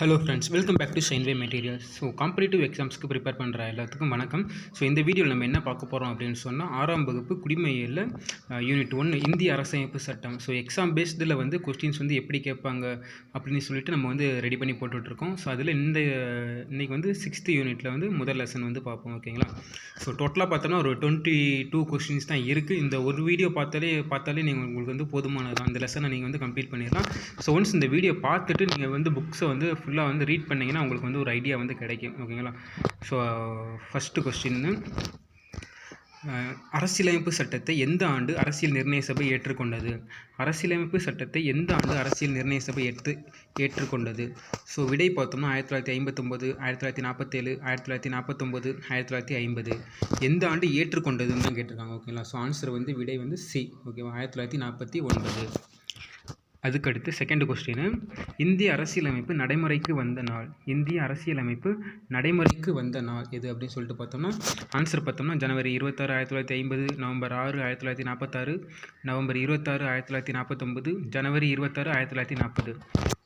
Hello friends welcome back to Sainway materials so competitive எக்ஸாம்ஸ்க்கு prepare பண்ணுற எல்லாத்துக்கும் வணக்கம். So இந்த வீடியோவில் நம்ம என்ன பார்க்க போகிறோம் அப்படின்னு சொன்னால் ஆறாம் வகுப்பு குடிமையில் யூனிட் ஒன்று இந்திய அரசமைப்பு சட்டம். ஸோ எக்ஸாம் பேஸ்டில் வந்து கொஸ்டின்ஸ் வந்து எப்படி கேட்பாங்க அப்படின்னு சொல்லிட்டு நம்ம வந்து ரெடி பண்ணி போட்டுட்ருக்கோம். ஸோ அதில் இந்த இன்றைக்கி வந்து சிக்ஸ்த்து யூனிட்டில் வந்து முதல் லெசன் வந்து பார்ப்போம் ஓகேங்களா ஸோ டோட்டலாக பார்த்தோன்னா ஒரு டுவெண்ட்டி டூ கொஸ்டின்ஸ் தான் இருக்குது இந்த ஒரு வீடியோ பார்த்தாலே பார்த்தாலே நீங்கள் உங்களுக்கு வந்து போதுமானது அந்த லெசனை நீங்கள் வந்து கம்ப்ளீட் பண்ணிடலாம். ஸோ ஒன்ஸ் இந்த வீடியோ பார்த்துட்டு நீங்கள் வந்து புக்ஸை வந்து ஃபுல்லாக வந்து ரீட் பண்ணிங்கன்னா உங்களுக்கு வந்து ஒரு ஐடியா வந்து கிடைக்கும். ஓகேங்களா ஸோ ஃபஸ்ட்டு கொஸ்டின்னு அரசியலமைப்பு சட்டத்தை எந்த ஆண்டு அரசியல் நிர்ணய சபை ஏற்றுக்கொண்டது? அரசியலமைப்பு சட்டத்தை எந்த ஆண்டு அரசியல் நிர்ணய சபை ஏற்று ஏற்றுக்கொண்டது? ஸோ விடை பார்த்தோம்னா ஆயிரத்தி தொள்ளாயிரத்தி ஐம்பத்தொம்போது ஆயிரத்தி தொள்ளாயிரத்தி நாற்பத்தேழு ஆயிரத்தி தொள்ளாயிரத்தி நாற்பத்தொம்போது ஆயிரத்தி தொள்ளாயிரத்தி ஐம்பது. எந்த ஆண்டு ஏற்றுக்கொண்டதுன்னு தான் கேட்டிருக்காங்க ஓகேங்களா ஸோ ஆன்சர் வந்து விடை வந்து சி ஓகேவா ஆயிரத்தி தொள்ளாயிரத்தி நாற்பத்தி ஒன்பது. அதுக்கடுத்து செகண்ட் கொஸ்டின் இந்திய அரசியலமைப்பு நடைமுறைக்கு வந்த நாள். இந்திய அரசியலமைப்பு நடைமுறைக்கு வந்த நாள் எது அப்படின்னு சொல்லிட்டு பார்த்தோம்னா ஆன்சர் பார்த்தோம்னா ஜனவரி இருபத்தாறு ஆயிரத்தி தொள்ளாயிரத்தி ஐம்பது நவம்பர் ஆறு ஆயிரத்தி தொள்ளாயிரத்தி நாற்பத்தாறு நவம்பர் இருபத்தாறு ஆயிரத்தி தொள்ளாயிரத்தி நாற்பத்தொம்பது ஜனவரி இருபத்தாறு ஆயிரத்தி தொள்ளாயிரத்தி நாற்பது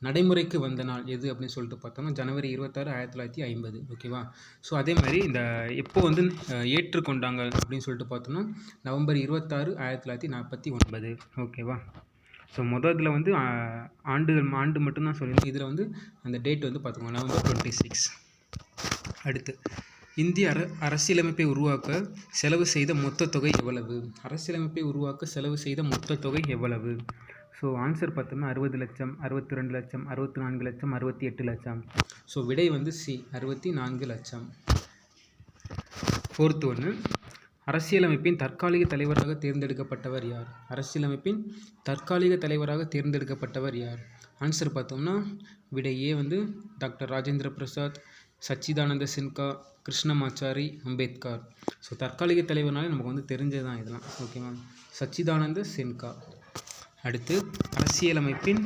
நடைமுறைக்கு வந்த நாள் எது அப்படின்னு சொல்லிட்டு பார்த்தோம்னா ஜனவரி இருபத்தாறு ஆயிரத்தி தொள்ளாயிரத்தி ஐம்பது. ஓகேவா ஸோ அதே மாதிரி இந்த எப்போ வந்து ஏற்றுக்கொண்டாங்க அப்படின்னு சொல்லிட்டு பார்த்தோம்னா நவம்பர் இருபத்தாறு ஆயிரத்தி தொள்ளாயிரத்தி நாற்பத்தி ஒன்பது. ஓகேவா ஸோ மொதல் இதில் வந்து ஆண்டுகள் ஆண்டு மட்டும்தான் சொல்லியிருந்தோம் இதில் வந்து அந்த டேட் வந்து பார்த்துக்கோங்க நவம்பர் டுவெண்ட்டி சிக்ஸ் அடுத்து இந்திய அர அரசியலமைப்பை உருவாக்க செலவு செய்த மொத்த தொகை எவ்வளவு? அரசியலமைப்பை உருவாக்க செலவு செய்த மொத்த தொகை எவ்வளவு? ஸோ ஆன்சர் பார்த்தோம்னா அறுபது லட்சம் அறுபத்தி ரெண்டு லட்சம் அறுபத்தி நான்கு லட்சம் அறுபத்தி எட்டு லட்சம். ஸோ விடை வந்து சி அறுபத்தி நான்கு லட்சம். ஃபோர்த்து ஒன்று அரசியலமைப்பின் தற்காலிக தலைவராக தேர்ந்தெடுக்கப்பட்டவர் யார்? அரசியலமைப்பின் தற்காலிக தலைவராக தேர்ந்தெடுக்கப்பட்டவர் யார்? ஆன்சர் பார்த்தோம்னா விடையே ஏ வந்து டாக்டர் ராஜேந்திர பிரசாத் சச்சிதானந்த சின்கா கிருஷ்ணமாச்சாரி அம்பேத்கர். ஸோ தற்காலிக தலைவர்னாலே நமக்கு வந்து தெரிஞ்சது தான் இதெல்லாம் ஓகேவா சச்சிதானந்த சின்கா அடுத்து அரசியலமைப்பின்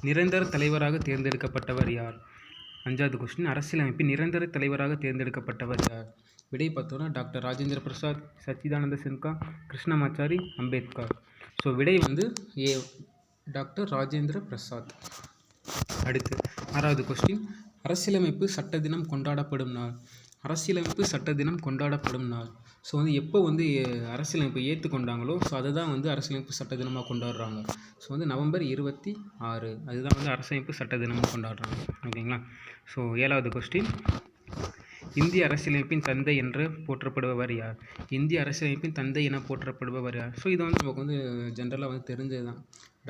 நிரந்தர தலைவராக தேர்ந்தெடுக்கப்பட்டவர் யார்? அஞ்சாவது கொஸ்டின் அரசியலமைப்பின் நிரந்தர தலைவராக தேர்ந்தெடுக்கப்பட்டவர் யார்? விடை பார்த்தோன்னா டாக்டர் ராஜேந்திர பிரசாத் சச்சிதானந்த சின்கா கிருஷ்ணமாச்சாரி அம்பேத்கர். ஸோ விடை வந்து ஏ டாக்டர் ராஜேந்திர பிரசாத். அடுத்து ஆறாவது கொஸ்டின் அரசியலமைப்பு சட்ட தினம் கொண்டாடப்படும் நாள். அரசியலமைப்பு சட்ட தினம் கொண்டாடப்படும் நாள். ஸோ வந்து எப்போ வந்து அரசியலமைப்பை ஏற்றுக்கொண்டாங்களோ ஸோ அதை தான் வந்து அரசியலமைப்பு சட்ட தினமாக கொண்டாடுறாங்க. ஸோ வந்து நவம்பர் இருபத்தி ஆறு அதுதான் வந்து அரசியலமைப்பு சட்ட தினமாக கொண்டாடுறாங்க. ஓகேங்களா? ஸோ ஏழாவது கொஸ்டின் இந்திய அரசியலமைப்பின் தந்தை என்று போற்றப்படுபவர் யார்? இந்திய அரசியலமைப்பின் தந்தை என போற்றப்படுபவர் யார்? ஸோ இது வந்து நமக்கு வந்து ஜென்ரலாக வந்து தெரிஞ்சது தான்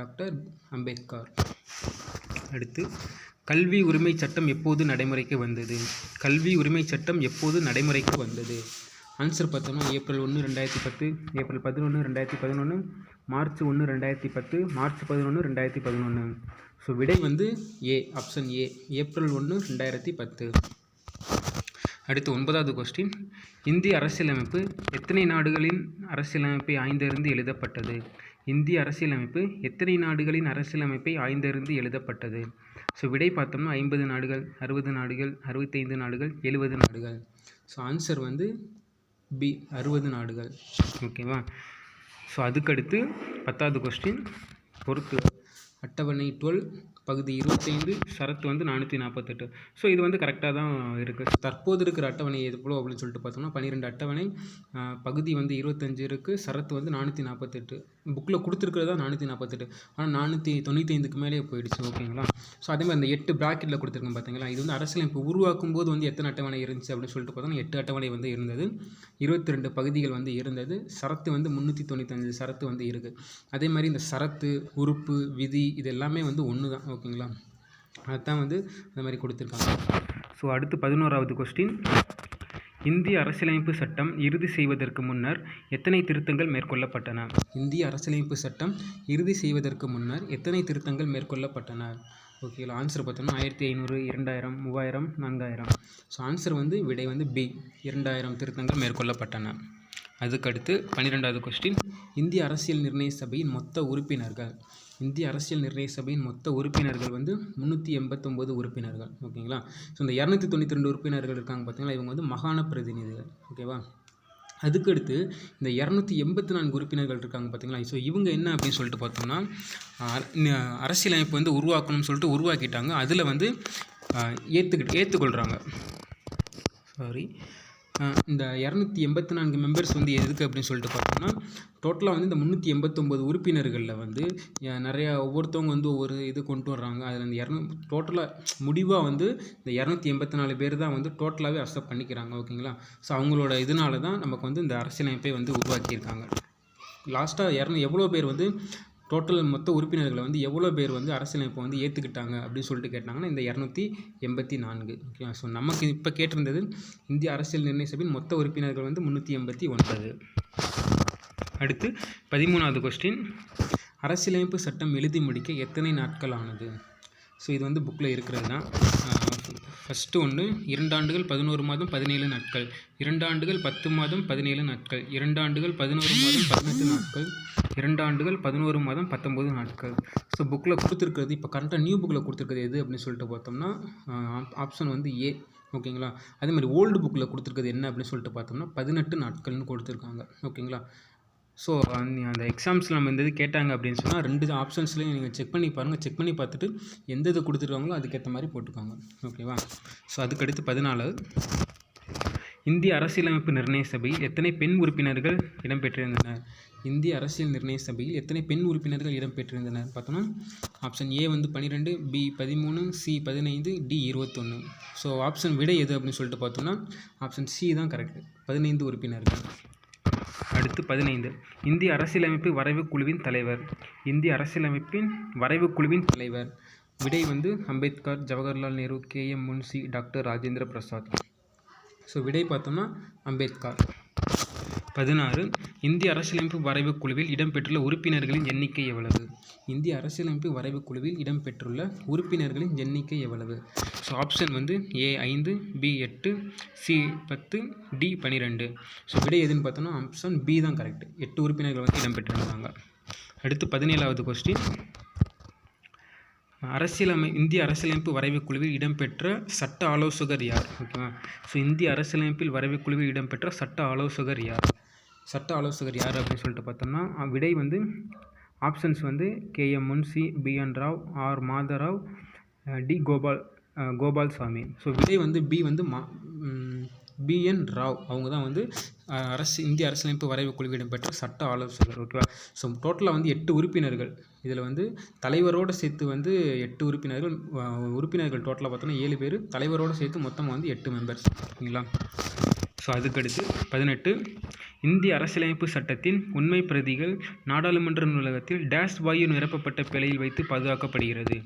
டாக்டர் அம்பேத்கர். அடுத்து கல்வி உரிமை சட்டம் எப்போது நடைமுறைக்கு வந்தது? கல்வி உரிமை சட்டம் எப்போது நடைமுறைக்கு வந்தது? ஆன்சர் பார்த்தோம்னா ஏப்ரல் ஒன்று ரெண்டாயிரத்தி பத்து ஏப்ரல் பதினொன்று ரெண்டாயிரத்தி பதினொன்று மார்ச் ஒன்று ரெண்டாயிரத்தி பத்து மார்ச் பதினொன்று ரெண்டாயிரத்தி பதினொன்று ஸோ விடை வந்து ஏ ஆப்ஷன் ஏ ஏப்ரல் ஒன்று ரெண்டாயிரத்தி பத்து. அடுத்து ஒன்பதாவது கொஸ்டின் இந்திய அரசியலமைப்பு எத்தனை நாடுகளின் அரசியலமைப்பை ஆய்ந்தறிந்து எழுதப்பட்டது? இந்திய அரசியலமைப்பு எத்தனை நாடுகளின் அரசியலமைப்பை ஆய்ந்தறிந்து எழுதப்பட்டது? ஸோ விடை பார்த்தோம்னா ஐம்பது நாடுகள் அறுபது நாடுகள் அறுபத்தைந்து நாடுகள் எழுபது நாடுகள். ஸோ ஆன்சர் வந்து பி அறுபது நாடுகள். ஓகேவா ஸோ அதுக்கடுத்து பத்தாவது கொஸ்டின் பொறுத்து. அட்டவணை டுவெல் பகுதி இருபத்தைந்து சரத்து வந்து நானூற்றி நாற்பத்தெட்டு ஸோ இது வந்து கரெக்டாக தான் இருக்குது தற்போது இருக்கிற அட்டவணை எவ்வளோ அப்படின்னு சொல்லிட்டு பார்த்தோம்னா பன்னிரெண்டு அட்டவணை பகுதி வந்து இருபத்தஞ்சு இருக்குது சரத்து வந்து நானூற்றி நாற்பத்தெட்டு புக்கில் கொடுத்துருக்கிறதா நானூற்றி நாற்பத்தெட்டு ஆனால் நானூற்றி தொண்ணூற்றி ஐந்துக்கு மேலே போயிடுச்சு ஓகேங்களா? ஸோ அதே மாதிரி அந்த எட்டு ப்ராக்கெட்டில் கொடுத்துருக்கோம் பார்த்தீங்களா? இது வந்து அரசியலமைப்பு உருவாக்கும் போது வந்து எத்தனை அட்டவணை இருந்துச்சு அப்படின்னு சொல்லிட்டு பார்த்தோம்னா எட்டு அட்டவணை வந்து இருந்தது. இருபத்தி ரெண்டு பகுதிகள் வந்து இருந்தது. சரத்து வந்து முந்நூற்றி தொண்ணூத்தஞ்சு சரத்து வந்து இருக்குது அதே மாதிரி இந்த சரத்து உறுப்பு விதி இது எல்லாமே வந்து ஒன்று தான் ஓகேங்களா? அதுதான் வந்து அந்த மாதிரி கொடுத்துருக்காங்க. ஸோ அடுத்து பதினோராவது கொஸ்டின் இந்திய அரசியலமைப்பு சட்டம் இறுதி செய்வதற்கு முன்னர் எத்தனை திருத்தங்கள் மேற்கொள்ளப்பட்டன? இந்திய அரசியலமைப்பு சட்டம் இறுதி செய்வதற்கு முன்னர் எத்தனை திருத்தங்கள் மேற்கொள்ளப்பட்டன? ஓகேங்களா ஆன்சர் பார்த்தோம்னா ஆயிரத்தி ஐநூறு இரண்டாயிரம் மூவாயிரம் நான்காயிரம். ஸோ ஆன்சர் வந்து விடை வந்து பி இரண்டாயிரம் திருத்தங்கள் மேற்கொள்ளப்பட்டன. அதுக்கடுத்து பன்னிரெண்டாவது கொஸ்டின் இந்திய அரசியல் நிர்ணய சபையின் மொத்த உறுப்பினர்கள் இந்திய அரசியல் நிர்ணய சபையின் மொத்த உறுப்பினர்கள் வந்து முந்நூற்றி எண்பத்தொம்போது உறுப்பினர்கள் ஓகேங்களா? ஸோ இந்த இரநூத்தி தொண்ணூற்றி ரெண்டு உறுப்பினர்கள் இருக்காங்க பார்த்தீங்களா இவங்க வந்து மாகாண பிரதிநிதிகள் ஓகேவா? அதுக்கடுத்து இந்த இரநூத்தி எண்பத்தி நான்கு உறுப்பினர்கள் இருக்காங்க பார்த்தீங்களா ஸோ இவங்க என்ன அப்படின்னு சொல்லிட்டு பார்த்தோம்னா அரசியலமைப்பு வந்து உருவாக்கணும்னு சொல்லிட்டு உருவாக்கிட்டாங்க. அதில் வந்து ஏற்றுக்கிட்டு ஏற்றுக்கொள்கிறாங்க சாரி இந்த இரநூத்தி எண்பத்தி நான்கு மெம்பர்ஸ் வந்து எதுக்கு அப்படின்னு சொல்லிட்டு பார்த்தோம்னா டோட்டலாக வந்து இந்த முந்நூற்றி எண்பத்தொம்போது உறுப்பினர்களில் வந்து நிறையா ஒவ்வொருத்தவங்க வந்து ஒவ்வொரு இது கொண்டு வர்றாங்க. அதில் இந்த இரநூ டோட்டலாக முடிவாக வந்து இந்த இரநூத்தி எண்பத்தி நாலு பேர் தான் வந்து டோட்டலாகவே அக்செப்ட் பண்ணிக்கிறாங்க ஓகேங்களா? ஸோ அவங்களோட இதனால தான் நமக்கு வந்து இந்த அரசியலமைப்பை வந்து உருவாக்கியிருக்காங்க. லாஸ்ட்டாக இரநூ எவ்வளோ பேர் வந்து டோட்டல் மொத்த உறுப்பினர்களை வந்து எவ்வளோ பேர் வந்து அரசியலமைப்பை வந்து ஏற்றுக்கிட்டாங்க அப்படின்னு சொல்லிட்டு கேட்டாங்கன்னா இந்த இரநூத்தி எண்பத்தி நான்கு. ஓகேவா ஸோ நமக்கு இப்போ கேட்டிருந்தது இந்திய அரசியல் நிர்ணய சபையின் மொத்த உறுப்பினர்கள் வந்து முந்நூற்றி எண்பத்தி ஒன்பது. அடுத்து பதிமூணாவது கொஸ்டின் அரசியலமைப்பு சட்டம் எழுதி முடிக்க எத்தனை நாட்கள் ஆனது? ஸோ இது வந்து புக்கில் இருக்கிறது தான். ஃபஸ்ட்டு ஒன்று இரண்டாண்டுகள் பதினோரு மாதம் பதினேழு நாட்கள். இரண்டு ஆண்டுகள் பத்து மாதம் பதினேழு நாட்கள். இரண்டாண்டுகள் பதினோரு மாதம் பதினெட்டு நாட்கள். இரண்டாண்டுகள் பதினோரு மாதம் பத்தொம்போது நாட்கள். ஸோ புக்கில் கொடுத்துருக்கிறது இப்போ கரண்ட்டாக நியூ புக்கில் கொடுத்துருக்கிறது எது அப்படின்னு சொல்லிட்டு பார்த்தோம்னா ஆப்ஷன் வந்து ஏ ஓகேங்களா? அதே மாதிரி ஓல்டு புக்கில் கொடுத்துருக்கிறது என்ன அப்படின்னு சொல்லிட்டு பார்த்தோம்னா பதினெட்டு நாட்கள்னு கொடுத்துருக்காங்க ஓகேங்களா? ஸோ அந்த எக்ஸாம்ஸில் நம்ம இந்த இது கேட்டாங்க அப்படின்னு சொன்னால் ரெண்டு ஆப்ஷன்ஸ்லையும் நீங்கள் செக் பண்ணி பாருங்கள் செக் பண்ணி பார்த்துட்டு எந்த இது கொடுத்துருக்காங்களோ அதுக்கேற்ற மாதிரி போட்டுக்கோங்க. ஓகேவா ஸோ அதுக்கடுத்து பதினாலு இந்திய அரசியலமைப்பு நிர்ணய சபையில் எத்தனை பெண் உறுப்பினர்கள் இடம்பெற்றிருந்தனர்? இந்திய அரசியல் நிர்ணய சபையில் எத்தனை பெண் உறுப்பினர்கள் இடம்பெற்றிருந்தனர்? பார்த்தோம்னா ஆப்ஷன் ஏ வந்து பன்னிரெண்டு பி பதிமூணு சி பதினைந்து டி இருபத்தொன்று ஸோ ஆப்ஷன் விடை எது அப்படின்னு சொல்லிட்டு பார்த்தோம்னா ஆப்ஷன் சி தான் கரெக்ட் பதினைந்து உறுப்பினர்கள். அடுத்து பதினைந்து. இந்திய அரசியலமைப்பு வரைவு குழுவின் தலைவர். இந்திய அரசியலமைப்பின் வரைவு குழுவின் தலைவர். விடை வந்து Ambedkar Jawaharlal Nehru K. M. Munshi doctor Rajendra Prasad. So விடை பார்த்தோம்னா அம்பேத்கர். பதினாறு இந்திய அரசியலமைப்பு வரைவு குழுவில் இடம்பெற்றுள்ள உறுப்பினர்களின் எண்ணிக்கை எவ்வளவு? இந்திய அரசியலமைப்பு வரைவு குழுவில் இடம்பெற்றுள்ள உறுப்பினர்களின் எண்ணிக்கை எவ்வளவு? ஸோ ஆப்ஷன் வந்து ஏ ஐந்து பி எட்டு சி பத்து டி பன்னிரெண்டு ஸோ விடை எதுன்னு பார்த்தோன்னா ஆப்ஷன் பி தான் கரெக்ட் எட்டு உறுப்பினர்கள் வந்து இடம்பெற்றிருந்தாங்க. அடுத்து பதினேழாவது கொஸ்டின் அரசியலமை இந்திய அரசியலமைப்பு வரைவு குழுவில் இடம்பெற்ற சட்ட ஆலோசகர் யார்? ஓகேவா ஸோ இந்திய அரசியலமைப்பில் வரைவு குழுவில் இடம்பெற்ற சட்ட ஆலோசகர் யார்? சட்ட ஆலோசகர் யார் அப்படின்னு சொல்லிட்டு பார்த்தோம்னா விடை வந்து ஆப்ஷன்ஸ் வந்து K M Munshi B N Rao R Madhavarao T Gopal Gopalaswamy so விடை வந்து பி வந்து மா பிஎன் ராவ். அவங்க தான் வந்து அரசு இந்திய அரசியலமைப்பு வரைவு குழுவில் இடம்பெற்ற சட்ட ஆலோசகர் ஓகேவா ஸோ டோட்டலாக வந்து எட்டு உறுப்பினர்கள். இதில் வந்து தலைவரோடு சேர்த்து வந்து எட்டு உறுப்பினர்கள் உறுப்பினர்கள் டோட்டலாக பார்த்தோன்னா ஏழு பேர். தலைவரோடு சேர்த்து மொத்தமாக வந்து எட்டு மெம்பர்ஸ் ஓகேங்களா? ஸோ அதுக்கடுத்து பதினெட்டு இந்திய அரசியலமைப்பு சட்டத்தின் உண்மை பிரதிகள் நாடாளுமன்ற நூலகத்தில் டேஷ் வாயு நிரப்பப்பட்ட பிழையில் வைத்து பாதுகாக்கப்படுகிறது.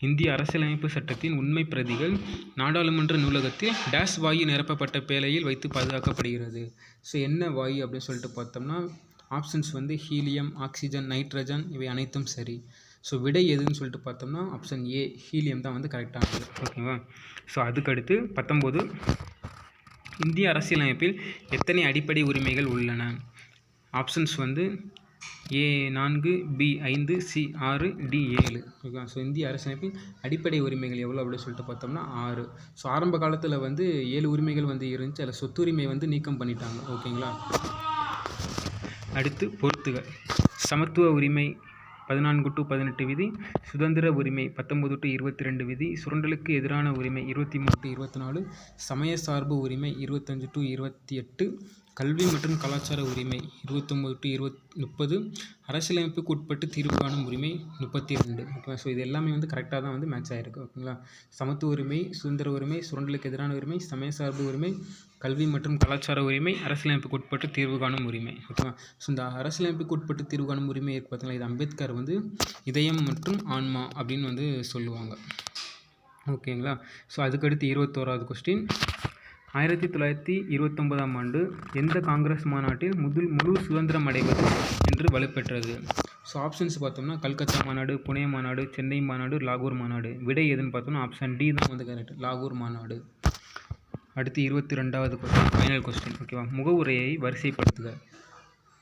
இந்திய அரசியலமைப்பு சட்டத்தின் உண்மை பிரதிகள் நாடாளுமன்ற நூலகத்தில் டேஷ் வாயு நிரப்பப்பட்ட பேழையில் வைத்து பாதுகாக்கப்படுகிறது. ஸோ என்ன வாயு அப்படின்னு சொல்லிட்டு பார்த்தோம்னா ஆப்ஷன்ஸ் வந்து ஹீலியம் ஆக்சிஜன் நைட்ரஜன் இவை அனைத்தும் சரி. ஸோ விடை எதுன்னு சொல்லிட்டு பார்த்தோம்னா ஆப்ஷன் ஏ ஹீலியம் தான் வந்து கரெக்டானது ஓகேவா ஸோ அதுக்கடுத்து பத்தொம்போது இந்திய அரசியலமைப்பில் எத்தனை அடிப்படை உரிமைகள் உள்ளன? ஆப்ஷன்ஸ் வந்து ஏ நான்கு பி ஐந்து சி ஆறு டி ஏழு. ஓகேவா ஸோ இந்திய அரசமைப்பின் அடிப்படை உரிமைகள் எவ்வளோ அப்படின்னு சொல்லிட்டு பார்த்தோம்னா ஆறு. ஸோ ஆரம்ப காலத்தில் வந்து ஏழு உரிமைகள் வந்து இருந்துச்சு. அதில் சொத்துரிமை வந்து நீக்கம் பண்ணிட்டாங்க. ஓகேங்களா அடுத்து பொறுத்துக சமத்துவ உரிமை பதினான்கு டு பதினெட்டு விதி சுதந்திர உரிமை பத்தொம்போது டு இருபத்தி ரெண்டு விதி சுரண்டலுக்கு எதிரான உரிமை இருபத்தி மூணு டு இருபத்தி நாலு சமய சார்பு உரிமை இருபத்தஞ்சு டு இருபத்தி எட்டு கல்வி மற்றும் கலாச்சார உரிமை இருபத்தொம்போது டு இருபத் முப்பது அரசியலமைப்புக்கு உட்பட்டு தீர்வு காணும் உரிமை முப்பத்தி ரெண்டு ஓகேவா ஸோ இது எல்லாமே வந்து கரெக்டாக தான் வந்து மேட்ச் ஆகிருக்கு ஓகேங்களா? சமத்துவ உரிமை சுதந்திர உரிமை சுரண்டலுக்கு எதிரான உரிமை சமய சார்பு உரிமை கல்வி மற்றும் கலாச்சார உரிமை அரசியலமைப்புக்கு உட்பட்டு தீர்வு காணும் உரிமை ஓகேவா? ஸோ இந்த அரசியலமைப்புக்கு உட்பட்டு தீர்வு காணும் உரிமை இருக்கு பார்த்தீங்களா இது அம்பேத்கர் வந்து இதயம் மற்றும் ஆன்மா அப்படின்னு வந்து சொல்லுவாங்க ஓகேங்களா? ஸோ அதுக்கடுத்து இருபத்தோராவது கொஸ்டின் ஆயிரத்தி தொள்ளாயிரத்தி இருபத்தொன்பதாம் ஆண்டு எந்த காங்கிரஸ் மாநாட்டில் முதல் முழு சுதந்திரம் அடைவது என்று வலுப்பெற்றது? ஸோ ஆப்ஷன்ஸ் பார்த்தோம்னா கல்கத்தா மாநாடு புனே மாநாடு சென்னை மாநாடு லாகூர் மாநாடு. விடை எதுன்னு பார்த்தோம்னா ஆப்ஷன் டி தான் வந்து கரெக்ட் லாகூர் மாநாடு. அடுத்து இருபத்தி ரெண்டாவது கொஸ்டின் ஃபைனல் கொஸ்டின் ஓகேவா முகவுரையை வரிசைப்படுத்துக.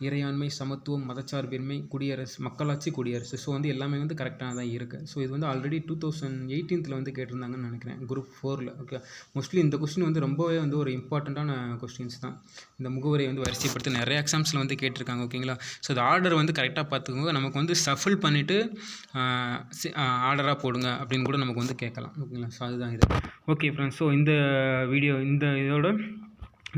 இறையாண்மை சமத்துவம் மதச்சார்பின்மை குடியரசு மக்களாட்சி குடியரசு. ஸோ வந்து எல்லாமே வந்து கரெக்டாக தான் இருக்குது ஸோ இது வந்து ஆல்ரெடி டூ தௌசண்ட் எயிட்டீன்த்தில் வந்து கேட்டிருந்தாங்கன்னு நினைக்கிறேன். குரூப் ஃபோரில் ஓகே மோஸ்ட்லி இந்த கொஸ்டின் வந்து ரொம்பவே வந்து ஒரு இம்பார்ட்டண்ட்டான கொஸ்டின்ஸ் தான். இந்த முகவரியை வந்து வரிசைப்படுத்தி நிறைய எக்ஸாம்ஸில் வந்து கேட்டிருக்காங்க ஓகேங்களா ஸோ இந்த ஆர்டர் வந்து கரெக்டாக பார்த்துக்கோங்க. நமக்கு வந்து சஃபில் பண்ணிவிட்டு ஆர்டராக போடுங்க அப்படின்னு கூட நமக்கு வந்து கேட்கலாம் ஓகேங்களா ஸோ அதுதான் இது. ஓகே ஃப்ரெண்ட்ஸ் ஸோ இந்த வீடியோ இந்த இதோட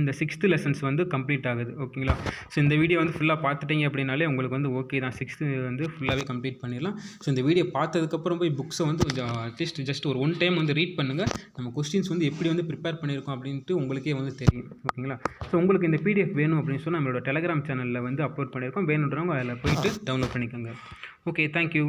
இந்த சிக்ஸ்த்து லெசன்ஸ் வந்து கம்ப்ளீட் ஆகுது ஓகேங்களா ஸோ இந்த வீடியோ வந்து ஃபுல்லாக பார்த்துட்டீங்க அப்படின்னாலே உங்களுக்கு வந்து ஓகே தான். சிக்ஸ்த்து வந்து ஃபுல்லாகவே கம்ப்ளீட் பண்ணிடலாம். ஸோ இந்த வீடியோ பார்த்ததுக்கப்புறம் போய் புக்ஸை வந்து கொஞ்சம் அட்லீஸ்ட் ஜஸ்ட் ஒரு ஒன் டைம் வந்து ரீட் பண்ணுங்கள் நம்ம கொஸ்டின்ஸ் வந்து எப்படி வந்து ப்ரிப்பேர் பண்ணியிருக்கோம் அப்படின்ட்டு உங்களுக்கே வந்து தெரியும் ஓகேங்களா ஸோ உங்களுக்கு இந்த பிடிஎஃப் வேணும் அப்படின்னு சொன்னால் நம்மளோட டெலகிராம் சேனலில் வந்து அப்லோட் பண்ணியிருக்கோம். வேணுன்றவங்க அதில் போயிட்டு டவுன்லோட் பண்ணிக்கோங்க. Okay thank you